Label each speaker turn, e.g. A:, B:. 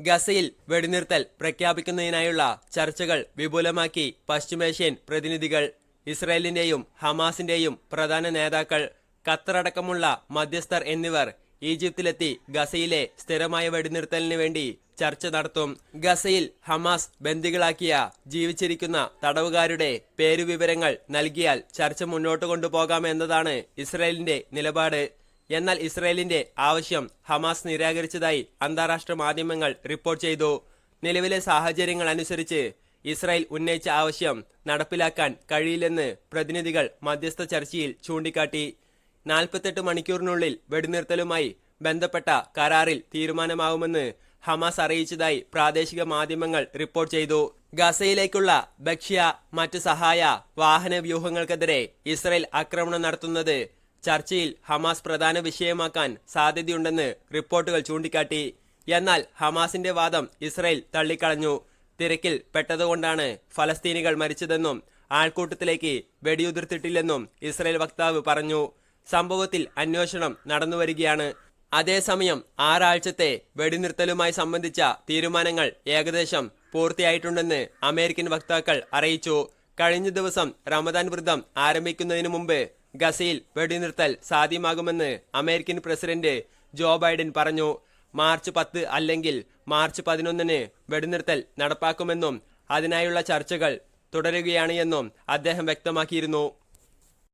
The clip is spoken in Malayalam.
A: ഗസയിൽ വെടിനിർത്തൽ പ്രഖ്യാപിക്കുന്നതിനായുള്ള ചർച്ചകൾ വിപുലമാക്കി പശ്ചിമേഷ്യൻ പ്രതിനിധികൾ ഇസ്രയേലിന്റെയും ഹമാസിന്റെയും പ്രധാന നേതാക്കൾ ഖത്തറടക്കമുള്ള മധ്യസ്ഥർ എന്നിവർ ഈജിപ്തിലെത്തി ഗസയിലെ സ്ഥിരമായ വെടിനിർത്തലിന് വേണ്ടി ചർച്ച നടത്തും. ഗസയിൽ ഹമാസ് ബന്ദികളാക്കിയ ജീവിച്ചിരിക്കുന്ന തടവുകാരുടെ പേരുവിവരങ്ങൾ നൽകിയാൽ ചർച്ച മുന്നോട്ട് കൊണ്ടുപോകാമെന്നതാണ് ഇസ്രയേലിന്റെ നിലപാട്. എന്നാൽ ഇസ്രായേലിന്റെ ആവശ്യം ഹമാസ് നിരാകരിച്ചതായി അന്താരാഷ്ട്ര മാധ്യമങ്ങൾ റിപ്പോർട്ട് ചെയ്തു. നിലവിലെ സാഹചര്യങ്ങൾ അനുസരിച്ച് ഇസ്രായേൽ ഉന്നയിച്ച ആവശ്യം നടപ്പിലാക്കാൻ കഴിയില്ലെന്ന് പ്രതിനിധികൾ മധ്യസ്ഥ ചർച്ചയിൽ ചൂണ്ടിക്കാട്ടി. നാൽപ്പത്തെട്ട് മണിക്കൂറിനുള്ളിൽ വെടിനിർത്തലുമായി ബന്ധപ്പെട്ട കരാറിൽ തീരുമാനമാവുമെന്ന് ഹമാസ് അറിയിച്ചതായി പ്രാദേശിക മാധ്യമങ്ങൾ റിപ്പോർട്ട് ചെയ്തു. ഗസയിലേക്കുള്ള ഭക്ഷ്യ മറ്റ് സഹായ വാഹന വ്യൂഹങ്ങൾക്കെതിരെ ഇസ്രായേൽ ആക്രമണം നടത്തുന്നത് ചർച്ചയിൽ ഹമാസ് പ്രധാന വിഷയമാക്കാൻ സാധ്യതയുണ്ടെന്ന് റിപ്പോർട്ടുകൾ ചൂണ്ടിക്കാട്ടി. എന്നാൽ ഹമാസിന്റെ വാദം ഇസ്രയേൽ തള്ളിക്കളഞ്ഞു. തിരക്കിൽ പെട്ടതുകൊണ്ടാണ് ഫലസ്തീനികൾ മരിച്ചതെന്നും ആൾക്കൂട്ടത്തിലേക്ക് വെടിയുതിർത്തിട്ടില്ലെന്നും ഇസ്രയേൽ വക്താവ് പറഞ്ഞു. സംഭവത്തിൽ അന്വേഷണം നടന്നുവരികയാണ്. അതേസമയം ആറാഴ്ചത്തെ വെടിനിർത്തലുമായി സംബന്ധിച്ച തീരുമാനങ്ങൾ ഏകദേശം പൂർത്തിയായിട്ടുണ്ടെന്ന് അമേരിക്കൻ വക്താക്കൾ അറിയിച്ചു. കഴിഞ്ഞ ദിവസം റമദാൻ വ്രതം ആരംഭിക്കുന്നതിനു മുമ്പ് ഗസയിൽ വെടിനിർത്തൽ സാധ്യമാകുമെന്ന് അമേരിക്കൻ പ്രസിഡന്റ് ജോ ബൈഡൻ പറഞ്ഞു. മാർച്ച് പത്ത് അല്ലെങ്കിൽ മാർച്ച് പതിനൊന്നിന് വെടിനിർത്തൽ നടപ്പാക്കുമെന്നും അതിനായുള്ള ചർച്ചകൾ തുടരുകയാണ് എന്നും അദ്ദേഹം വ്യക്തമാക്കിയിരുന്നു.